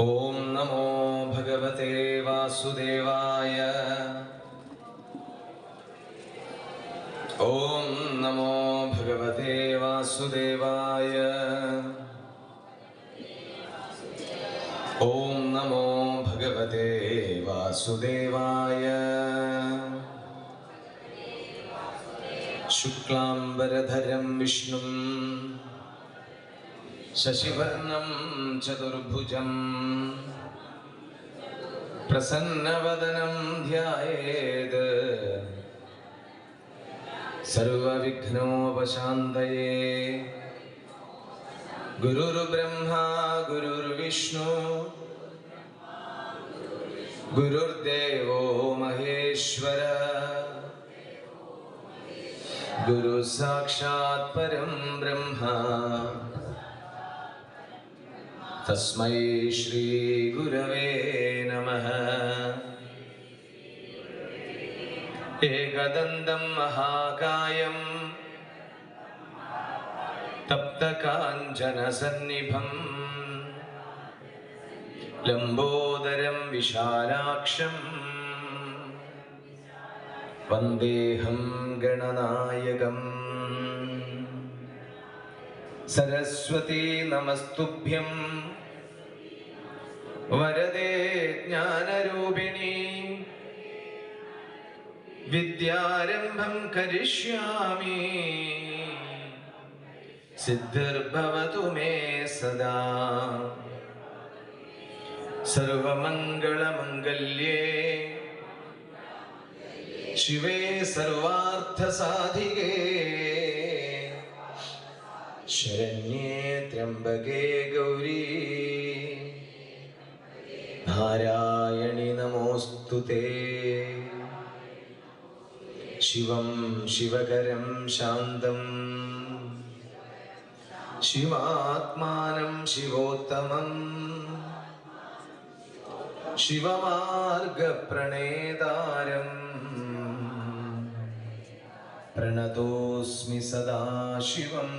ഓം നമോ ഭഗവതേ വാസുദേവായ. ഓം നമോ ഭഗവതേ വാസുദേവായ. ഓം നമോ ഭഗവതേ വാസുദേവായ. ശുക്ലാംബരധരം വിഷ്ണും शशिवर्णं चतुर्भुजम् प्रसन्नवदनं ध्यायेत्। सर्वविघ्नोपशान्तये। गुरुर्ब्रह्मा गुरुर्विष्णु। गुरुर्देवो महेश्वर। गुरुः साक्षात् परं ब्रह्म। തസ്മൈ ശ്രീ ഗുരവേ നമ ഏകദന്തം മഹാകായം തപ്തകാഞ്ചനസന്നിഭം ലംബോദരം വിശാലാക്ഷം വന്ദേഹം ഗണനായകം സരസ്വതീ നമസ്തുഭ്യം വരദേ ജ്ഞാനരൂപിണി. വിദ്യാരംഭം കരിഷ്യാമി. സിദ്ധിർഭവതു മേ സദാ. സർവമംഗളമംഗല്യേ. ശിവേ സർവാർത്ഥസാധികേ. ശരണ്യേ ത്രംബകേ ഗൗരീ. നാരായണി നമോസ്തു ശിവം ശിവകരം ശാന്തം ശിവാത്മാനം ശിവോത്തമം ശിവമാർഗപ്രണേതാരം പ്രണതോസ്മി സദാശിവം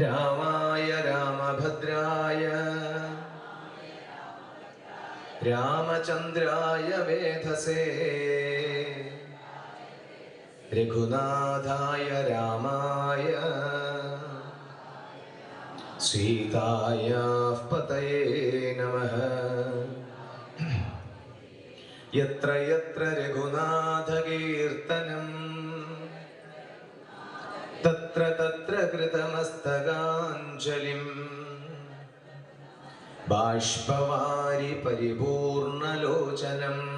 രാമായ രാമഭദ്രായ രാമചന്ദ്രായ വേധസേ രഘുനാഥായ രാമായ. സീതായ പതയേ നമഃ. യത്ര യത്ര രഘുനാഥകീർത്തനം. തത്ര തത്ര കൃതമസ്തകാഞ്ജലിം. ബാഷ്പവാരി പരിപൂർണലോചനം.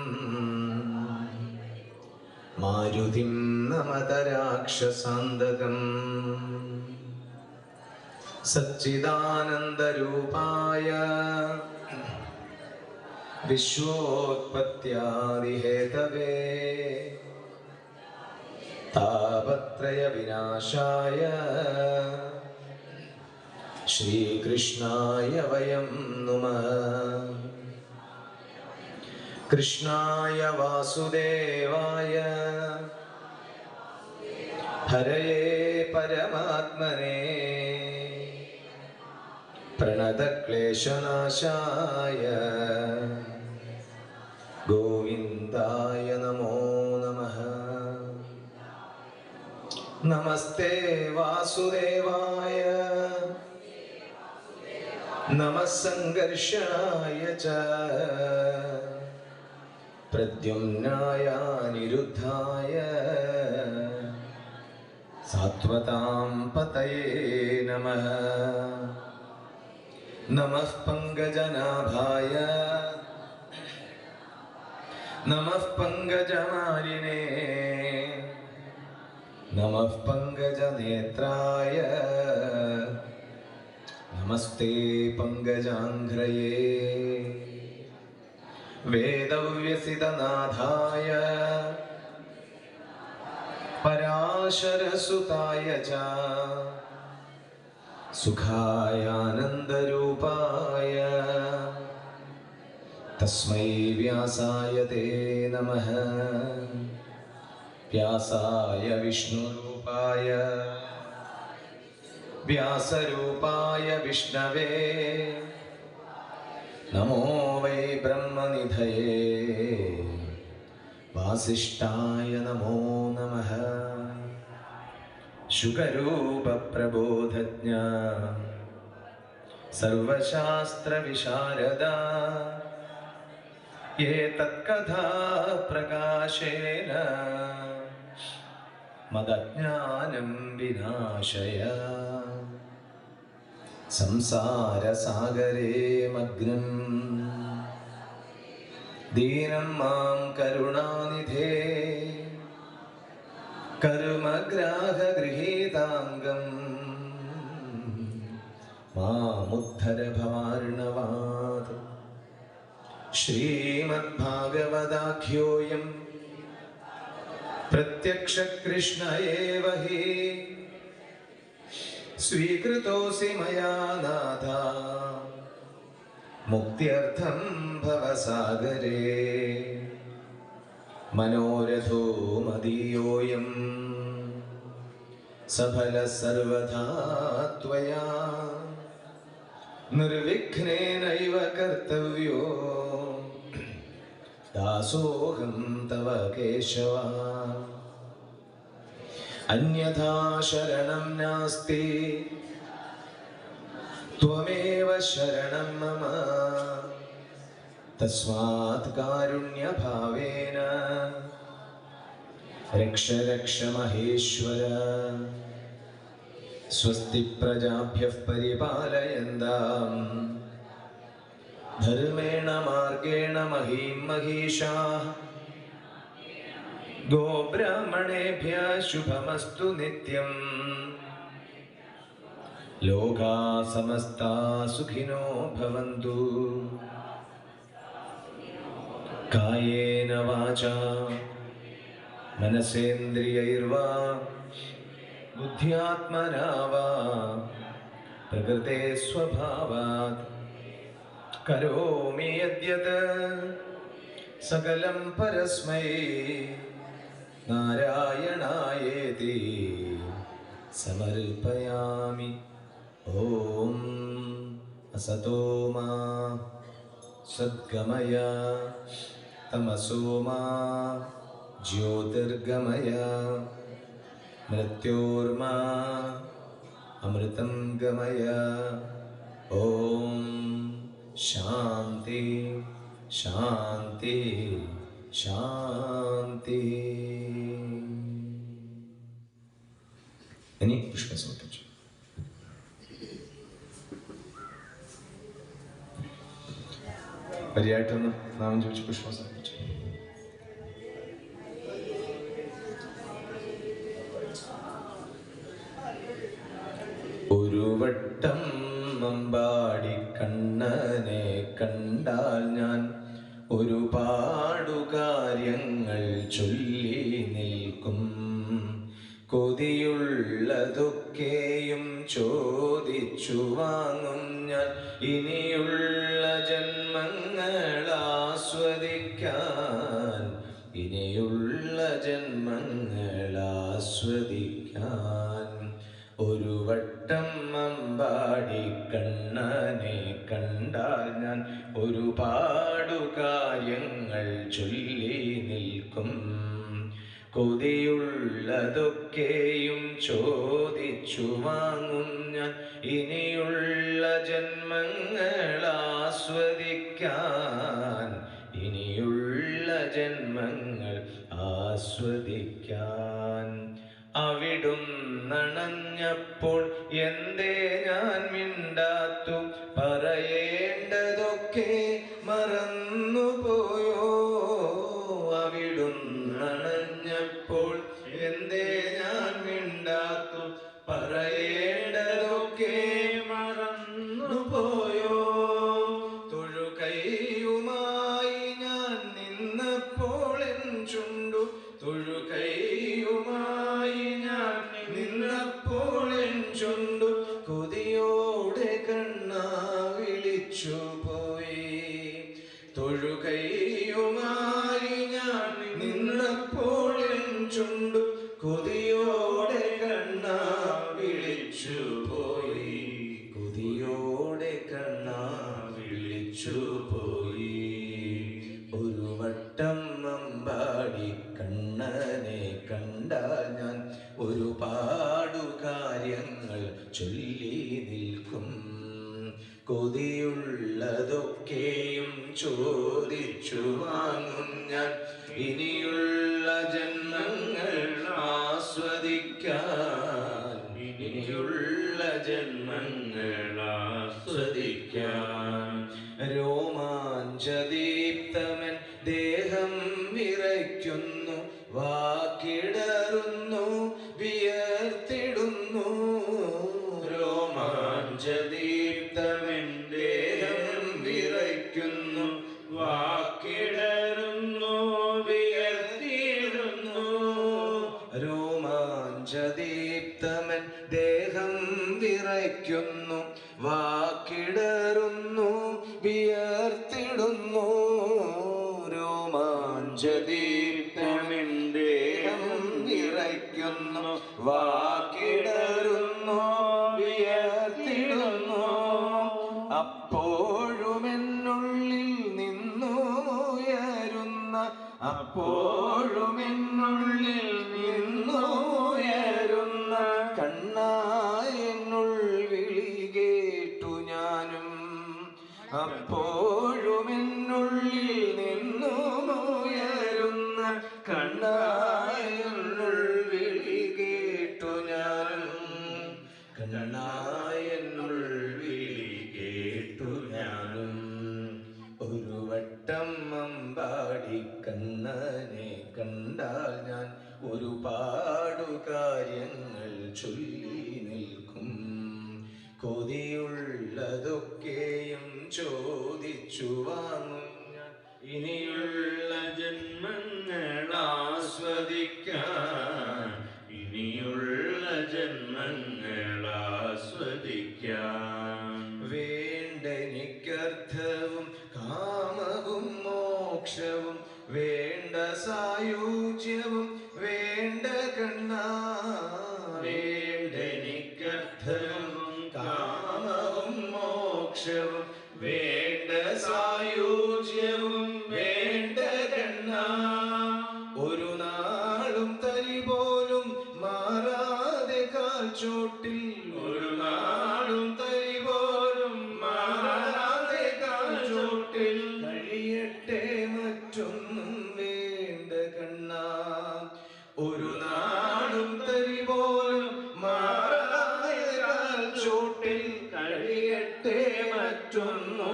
മാരുതിം നമതരാക്ഷസാന്തകം. സച്ചിദാനന്ദരൂപായ വിശ്വോത്പത്യാദിഹേതവേ താപത്രയ വിനാശായ श्रीकृष्णाय वयं नुमः कृष्णाय वासुदेवाय हरये परमात्मने प्रणतक्लेशनाशाय गोविन्दाय नमो नमः नमस्ते वासुदेवाय नमः सङ्घर्षणाय च। प्रद्युम्नाय निरुद्धाय सात्वतां पतये नमः। नमः पङ्कजनाभाय। नमः पङ्कजमालिने। नमः पङ्कजनेत्राय। नमस्ते पङ्कजाङ्घ्रये वेदव्यसितनाथाय। पराशरसुताय च। सुखायानन्दरूपाय। तस्मै व्यासाय ते नमः। व्यासाय विष्णुरूपाय। व्यासूपाय विष्णवे। नमो वै ब्रह्म ब्रह्मनिधये। वासीय नमो नमः। शुकरूपप्रबोधज्ञा। सर्वशास्त्रविशारदा। ये तत्कथा प्रकाशेन। मदज्ञानं विनाशया। സംസാരസാഗരേ മഗ്നം. ദീനം മാം കരുണാനിധേ. കരുമഗ്രാഹഗൃഹീതാംഗം. മാമുദ്ധരഭവാർണവാത് ശ്രീമദ്ഭാഗവതാഖ്യോയം. പ്രത്യക്ഷ കൃഷ്ണ ഏവ स्वीकृतोऽसि मया नाथ मुक्त्यर्थं भवसागरे मनोरथो मदीयोऽयं सफलः सर्वथा त्वया निर्विघ्नेनैव कर्तव्यो दासोऽहं तव केशव अन्यथा शरणं नास्ति त्वमेव शरणं मम तस्मात् कारुण्यभावेन रक्ष रक्ष महेश्वर स्वस्ति प्रजाभ्यः परिपालयन्ताम् धर्मेण मार्गेण महीं महिषाः ഗോബ്രാഹ്മണേഭ്യ ശുഭമസ്തു നിത്യം. ലോകാ സമസ്ത സുഖിനോ ഭവന്തു. കായേന വാച. മനസേന്ദ്രിയൈർവാ. ബുദ്ധ്യാത്മനാ വാ പ്രകൃതേ സ്വഭാവാത്. കരോമി യദ്യത്. സകലം പരസ്മൈ. നാരായണായേതി സമർപ്പയാമി. ഓം അസതോ മാ സദ്ഗമയ. തമസോ മാ ജ്യോതിർഗമയ. മൃത്യോർമാ അമൃതം ഗമയ. ഓം ശാന്തി ശാന്തി ശാന്തി. ഇനി പുഷ്പം സമർപ്പിച്ചു വരിയായിട്ടൊന്ന് നാമം ഒരു വട്ടം മമ്പാടി കണ്ണനെ കണ്ടാൽ ഞാൻ ഒരുപാടു കാര്യങ്ങൾ ചൊല്ലി കൊതിയുള്ളതൊക്കെയും ചോദിച്ചു വാങ്ങും ഞാൻ. ഇനിയുള്ള ജന്മങ്ങൾ ആസ്വദിക്കാൻ ഇനിയുള്ള ജന്മങ്ങൾ ആസ്വദിക്കാൻ. ഒരു വട്ടം അമ്പാടി കണ്ണനെ കണ്ടാൽ ഞാൻ ഒരുപാടു കാര്യങ്ങൾ ചൊല്ലി നിൽക്കും കൊതിയുള്ളതൊക്കെയും ചോദിച്ചു വാങ്ങും Hijo പഞ്ചദീപ്തമൻ ദേഹം വിറയ്ക്കുന്നു. cioè lui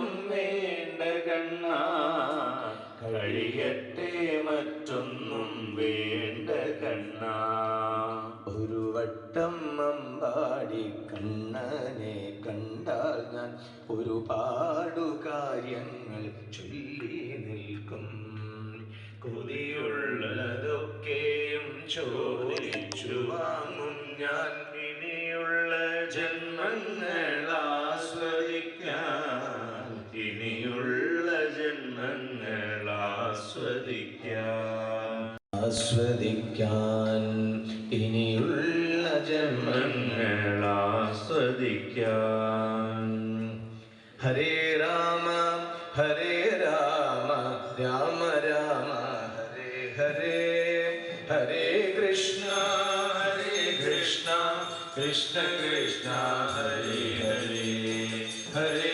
ഒന്നും വേണ്ട കണ്ണ. കഴിയട്ടെ മറ്റൊന്നും വേണ്ട കണ്ണ. ഒരു വട്ടം അമ്പാടി കണ്ണനെ കണ്ടാൽ ഞാൻ ഒരുപാടു കാര്യങ്ങൾ ചൊല്ലി നിൽക്കും. കൊതിയുള്ളതൊക്കെയും ചോദിച്ചു വാങ്ങും ഞാൻ. ഇനിയുള്ള ജന്മങ്ങൾ ആസ്വദിക്കാൻ ആസ്വദിക്കാൻ ഇനിയുള്ള ജന്മങ്ങൾ ആസ്വദിക്കാൻ. ഹരേ രാമ ഹരേ രാമ രാമ രാമ ഹരേ ഹരേ. ഹരേ കൃഷ്ണ ഹരേ കൃഷ്ണ കൃഷ്ണ കൃഷ്ണ ഹരേ ഹരേ. ഹരേ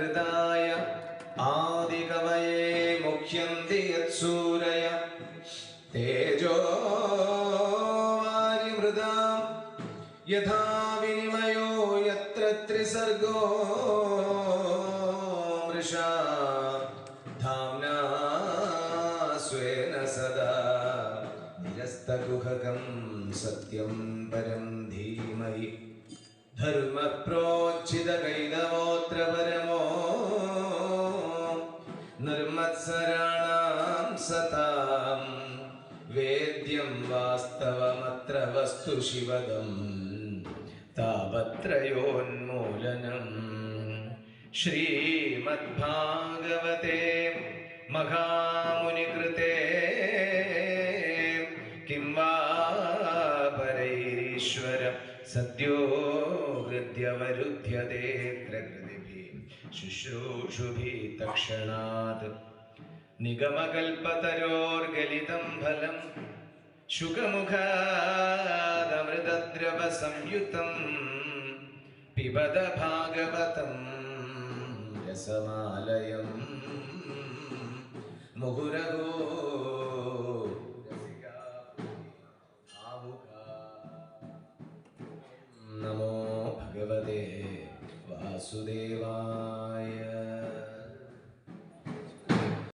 ഹൃദായ ആദികവയേ മുഖ്യന്തി യത്സൂരയ തേജോ വാരിമൃതാം യഥാ വിനിമയോ യത്ര ത്രിസർഗോ മൃഷാ. ധാംനാ സ്വേന സദാ നിരസ്തഗുഹകം സത്യം പരം ധീമഹി. ധർമ്മ പ്രോച്ചിത കൈതമോത്ര പരമ നിർമത്സരാണാം സതാം. വേദ്യം വാസ്തവമത്ര വസ്തു ശിവദം താപത്രയോന്മൂലനം. ശ്രീമദ്ഭാഗവതേ മഹാമുനികൃതേ. കിം വാ പരൈരീശ്വരം സദ്യോ ഹൃദ്യവരുദ്ധ്യതേ शुश्रूषुभिः तक्षणात् निगमकल्पतरोर्गलितं फलम् शुकमुखादमृतद्रवसंयुतं पिबद भागवतं रसमालयम् मुहुरगो रसिका भावुका नमो भगवते वासुदेवाय